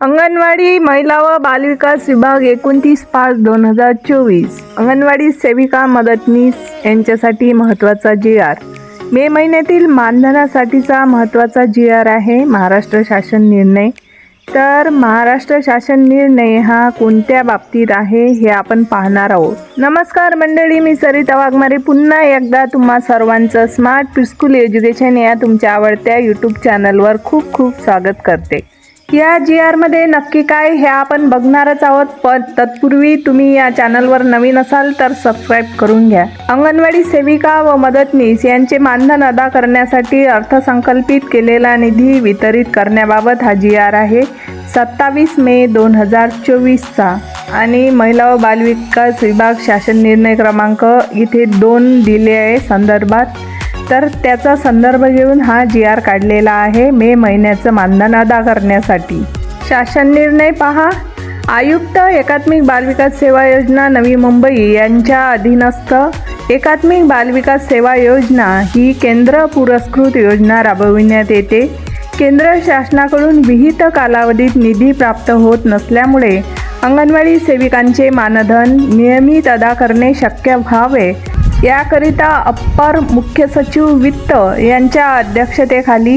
अंगणवाडी महिला व बालविकास विभाग एकोणतीस पाच दोन हजार चोवीस. अंगणवाडी सेविका मदतनीस यांच्यासाठी महत्त्वाचा जी आर. मे महिन्यातील मानधनासाठीचा महत्त्वाचा जी आर आहे महाराष्ट्र शासन निर्णय. तर महाराष्ट्र शासन निर्णय हा कोणत्या बाबतीत आहे हे आपण पाहणार आहोत. नमस्कार मंडळी मी सरिता वाघमारे. पुन्हा एकदा तुम्हा सर्वांचं स्मार्ट प्रिस्कूल एज्युकेशन या तुमच्या आवडत्या यूट्यूब चॅनलवर खूप खूप स्वागत करते. या जी आरमध्ये नक्की काय हे आपण बघणारच आहोत पण तत्पूर्वी तुम्ही या चॅनलवर नवीन असाल तर सबस्क्राईब करून घ्या. अंगणवाडी सेविका व मदतनीस यांचे मानधन अदा करण्यासाठी अर्थसंकल्पित केलेला निधी वितरित करण्याबाबत हा जी आर आहे. सत्तावीस मे दोन हजार चोवीसचा आणि महिला व बालविकास विभाग शासन निर्णय क्रमांक इथे दोन दिले आहे संदर्भात. तर त्याचा संदर्भ घेऊन हा जी आर काढलेला आहे मे महिन्याचं मानधन अदा करण्यासाठी. शासन निर्णय पहा. आयुक्त एकात्मिक बालविकास सेवा योजना नवी मुंबई यांच्या अधीनस्थ एकात्मिक बालविकास सेवा योजना ही केंद्र पुरस्कृत योजना राबविण्यात येते. केंद्र शासनाकडून विहित कालावधीत निधी प्राप्त होत नसल्यामुळे अंगणवाडी सेविकांचे मानधन नियमित अदा करणे शक्य व्हावे. याकरिता अप्पर मुख्य सचिव वित्त यांच्या अध्यक्षतेखाली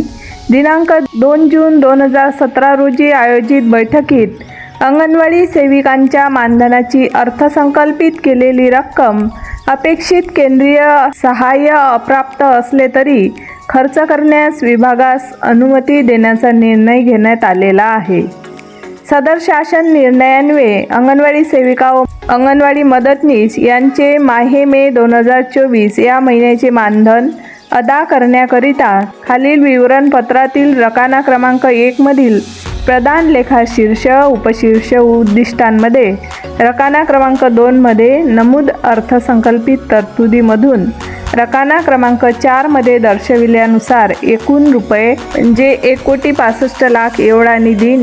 दिनांक दोन जून दोन हजार सतरा रोजी आयोजित बैठकीत अंगणवाडी सेविकांच्या मानधनाची अर्थसंकल्पित केलेली रक्कम अपेक्षित केंद्रीय सहाय्य अप्राप्त असले तरी खर्च करण्यास विभागास अनुमती देण्याचा निर्णय घेण्यात आलेला आहे. सदर शासन निर्णयान्वये अंगणवाडी सेविका व अंगणवाडी मदतनीस यांचे माहे मे दोन हजार चोवीस या महिन्याचे मानधन अदा करण्याकरिता खालील विवरणपत्रातील रकाना क्रमांक एकमधील प्रधान लेखा शीर्ष उपशीर्ष उद्दिष्टांमध्ये रकाना क्रमांक दोनमध्ये नमूद अर्थसंकल्पित तरतुदीमधून रकाना क्रमांक चारमध्ये दर्शविल्यानुसार एकूण रुपये म्हणजे एक कोटी पासष्ट लाख एवढा निधी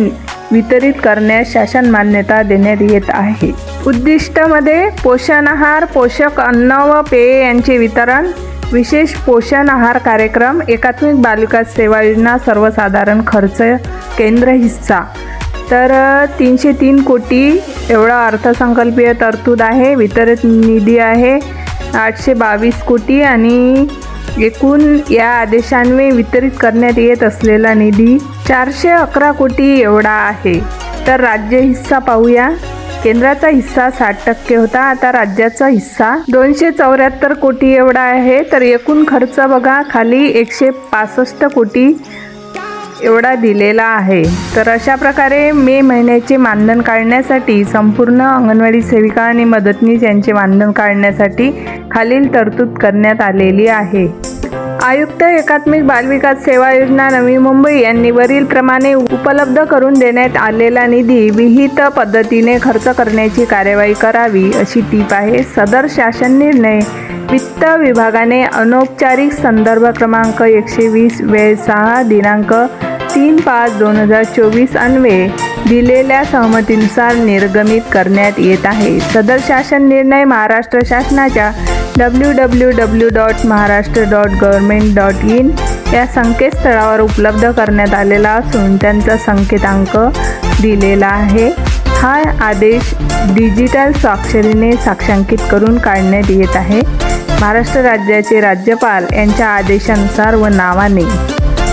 वितरित करण्यास शासन मान्यता देण्यात येत आहे. उद्दिष्टमध्ये पोषण आहार पोषक अन्न व पेय यांचे वितरण विशेष पोषण आहार कार्यक्रम एकात्मिक बालिका सेवा योजना सर्वसाधारण खर्च केंद्र हिस्सा. तर तीनशे तीन कोटी एवढा अर्थसंकल्पीय तरतूद आहे वितरित निधी आहे आठशे बावीस कोटी आणि एकूण या आदेशान्वये वितरित करण्यात येत असलेला निधी चारशे अकरा कोटी एवढा आहे. तर राज्य हिस्सा पाहूया. केंद्राचा हिस्सा साठ टक्के होता. आता राज्याचा हिस्सा दोनशे चौऱ्याहत्तर कोटी एवढा आहे. तर एकूण खर्च बघा खाली एकशे पासष्ट कोटी एवढा दिलेला आहे. तर अशा प्रकारे मे महिन्याचे मानधन काढण्यासाठी संपूर्ण अंगणवाडी सेविका आणि मदतनीस यांचे मानधन काढण्यासाठी खालील तरतूद करण्यात आलेली आहे. आयुक्त एकात्मिक बालविकास सेवा योजना नवी मुंबई यांनी वरील प्रमाणे उपलब्ध करून देण्यात आलेला निधी विहित पद्धतीने खर्च करण्याची कार्यवाही करावी अशी टीप आहे. सदर शासन निर्णय वित्त विभागाने अनौपचारिक संदर्भ क्रमांक एकशे वीस वेळ सहा दिनांक तीन पाच दोन हजार चोवीस अन्वये दिलेल्या सहमतीनुसार निर्गमित करण्यात येत आहे. सदर शासन निर्णय महाराष्ट्र शासनाच्या W W W dot Maharashtra dot government dot in या संकेतस्थळावर उपलब्ध करण्यात आलेला असून त्यांचा संकेतांक दिलेला आहे. हा आदेश डिजिटल स्वाक्षरीने साक्षांकित करून काढण्यात येत आहे. महाराष्ट्र राज्याचे राज्यपाल यांच्या आदेशानुसार व नावाने.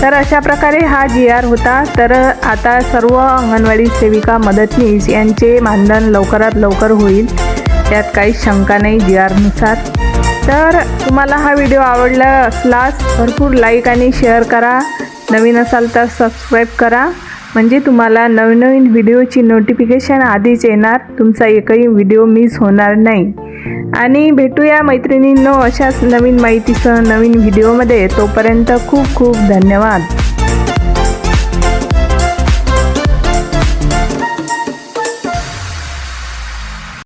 तर अशा प्रकारे हा जी आर होता. तर आता सर्व अंगणवाडी सेविका मदतनीस यांचे मानधन लवकरात लवकर होईल. त्यात काही शंका नाही. जी आरनुसार तर तुम्हाला हा व्हिडिओ आवडला असलास भरपूर लाईक आणि शेअर करा. नवीन असाल तर सबस्क्राईब करा. म्हणजे तुम्हाला नवीन नवीन व्हिडिओची नोटिफिकेशन आधीच येणार. तुमचा एकही व्हिडिओ मिस होणार नाही. आणि भेटूया मैत्रिणींनो अशाच नवीन माहितीसह नवीन व्हिडिओमध्ये. तोपर्यंत खूप खूप धन्यवाद.